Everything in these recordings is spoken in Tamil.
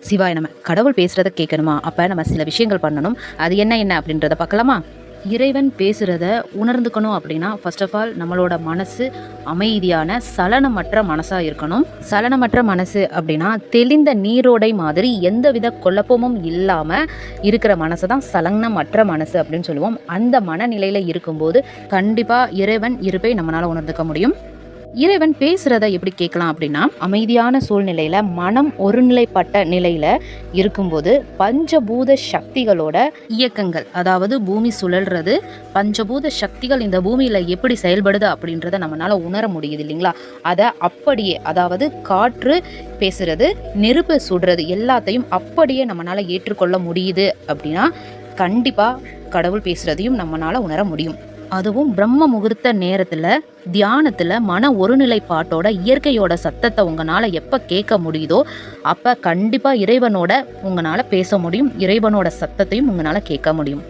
சிவாய் நம்ம கடவுள் பேசுகிறத கேட்கணுமா? அப்போ நம்ம சில விஷயங்கள் பண்ணணும். அது என்ன என்ன அப்படின்றத பார்க்கலாமா? இறைவன் பேசுகிறத உணர்ந்துக்கணும் அப்படின்னா ஃபர்ஸ்ட் ஆஃப் ஆல் நம்மளோட மனசு அமைதியான சலனமற்ற மனசாக இருக்கணும். சலனமற்ற மனசு அப்படின்னா தெளிந்த நீரோடை மாதிரி எந்தவித குழப்பமும் இல்லாமல் இருக்கிற மனசு தான் சலனமற்ற மனசு அப்படின்னு சொல்லுவோம். அந்த மனநிலையில் இருக்கும்போது கண்டிப்பாக இறைவன் இருப்பை நம்மளால் உணர்ந்துக்க முடியும். இறைவன் பேசுகிறத எப்படி கேட்கலாம் அப்படின்னா அமைதியான சூழ்நிலையில் மனம் ஒருநிலைப்பட்ட நிலையில் இருக்கும்போது பஞ்சபூத சக்திகளோட இயக்கங்கள் அதாவது பூமி சுழல்றது பஞ்சபூத சக்திகள் இந்த பூமியில் எப்படி செயல்படுது அப்படின்றத நம்மளால உணர முடியுது இல்லைங்களா? அதை அப்படியே அதாவது காற்று பேசுறது நெருப்பு சுடுறது எல்லாத்தையும் அப்படியே நம்மளால ஏற்றுக்கொள்ள முடியுது அப்படின்னா கண்டிப்பாக கடவுள் பேசுகிறதையும் நம்மளால உணர முடியும். அதுவும் பிரம்ம முகூர்த்த நேரத்தில் தியானத்தில் மன ஒருநிலைப்பாட்டோட இயற்கையோட சத்தத்தை உங்களால் எப்போ கேட்க முடியுதோ அப்போ கண்டிப்பாக இறைவனோட உங்களால் பேச முடியும் இறைவனோட சத்தத்தையும் உங்களால் கேட்க முடியும்.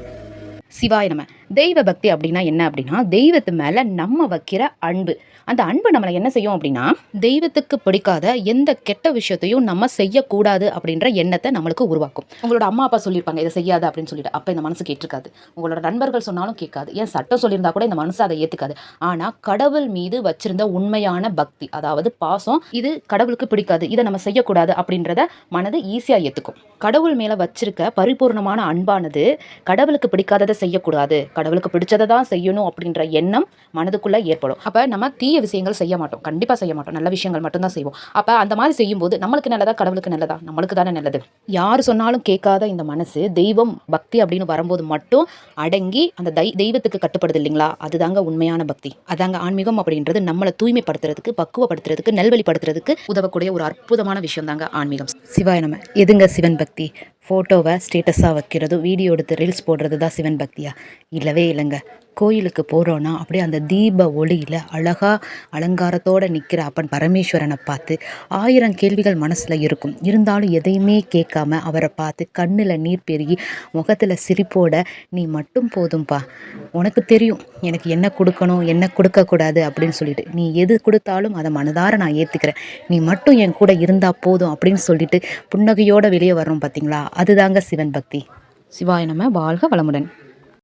சிவாய நம்ம தெய்வ பக்தி அப்படின்னா என்ன அப்படின்னா தெய்வத்து மேலே நம்ம வைக்கிற அன்பு. அந்த அன்பு நம்மளை என்ன செய்யும் அப்படின்னா தெய்வத்துக்கு பிடிக்காத எந்த கெட்ட விஷயத்தையும் நம்ம செய்யக்கூடாது அப்படின்ற எண்ணத்தை நம்மளுக்கு உருவாக்கும். உங்களோட அம்மா அப்பா சொல்லியிருப்பாங்க இதை செய்யாது அப்படின்னு சொல்லிட்டு. அப்போ இந்த மனசு கேட்டிருக்காது. உங்களோட நண்பர்கள் சொன்னாலும் கேட்காது. ஏன் சட்டம் சொல்லியிருந்தா கூட இந்த மனசு அதை ஏற்றுக்காது ஆனால் கடவுள் மீது வச்சிருந்த உண்மையான பக்தி அதாவது பாசம் இது கடவுளுக்கு பிடிக்காது. இதை நம்ம செய்யக்கூடாது அப்படின்றத மனது ஈஸியாக ஏற்றுக்கும் கடவுள் மேலே வச்சிருக்க பரிபூர்ணமான அன்பானது கடவுளுக்கு பிடிக்காததை செய்யக்கூடாது. கடவுளுக்கு பிடிச்சதை தான் செய்யணும் அப்படின்ற எண்ணம் மனதுக்குள்ளே ஏற்படும். அப்போ நம்ம தீய விஷயங்கள் செய்ய மாட்டோம். கண்டிப்பாக செய்ய மாட்டோம். நல்ல விஷயங்கள் மட்டும்தான் செய்வோம். அப்போ அந்த மாதிரி செய்யும்போது நம்மளுக்கு நல்லதா கடவுளுக்கு நல்லதா? நம்மளுக்கு தானே நல்லது. யார் சொன்னாலும் கேட்காத இந்த மனசு தெய்வம் பக்தி அப்படின்னு வரும்போது மட்டும் அடங்கி அந்த தை தெய்வத்துக்கு கட்டுப்படுது இல்லைங்களா? அதுதாங்க உண்மையான பக்தி. அதாங்க ஆன்மீகம் அப்படின்றது நம்மளை தூய்மைப்படுத்துறதுக்கு பக்குவப்படுத்துறதுக்கு நல்வழிப்படுத்துறதுக்கு உதவக்கூடிய ஒரு அற்புதமான விஷயம் தாங்க ஆன்மீகம். சிவாய நம்ம எதுங்க சிவன் பக்தி? ஃபோட்டோவை ஸ்டேட்டஸாக வைக்கிறது வீடியோ எடுத்து ரீல்ஸ் போடுறது தான் சிவன் பக்தியா? இல்லவே இல்லைங்க. கோயிலுக்கு போகிறோன்னா அப்படியே அந்த தீப ஒளியில் அழகாக அலங்காரத்தோடு நிற்கிற அப்பன் பரமேஸ்வரனை பார்த்து ஆயிரம் கேள்விகள் மனசில் இருக்கும். இருந்தாலும் எதையுமே கேட்காம அவரை பார்த்து கண்ணில் நீர் பெருகி முகத்தில் சிரிப்போட நீ மட்டும் போதும்பா. உனக்கு தெரியும். எனக்கு என்ன கொடுக்கணும் என்ன கொடுக்கக்கூடாது அப்படின்னு சொல்லிட்டு. நீ எது கொடுத்தாலும் அதை மனதார நான் ஏற்றுக்கிறேன் நீ மட்டும் என் கூட இருந்தால் போதும் அப்படின்னு சொல்லிட்டு புன்னகையோடு வெளியே வர்றோம் பார்த்தீங்களா அதுதாங்க சிவன் பக்தி. சிவாய நம்ம வாழ்க வளமுடன்.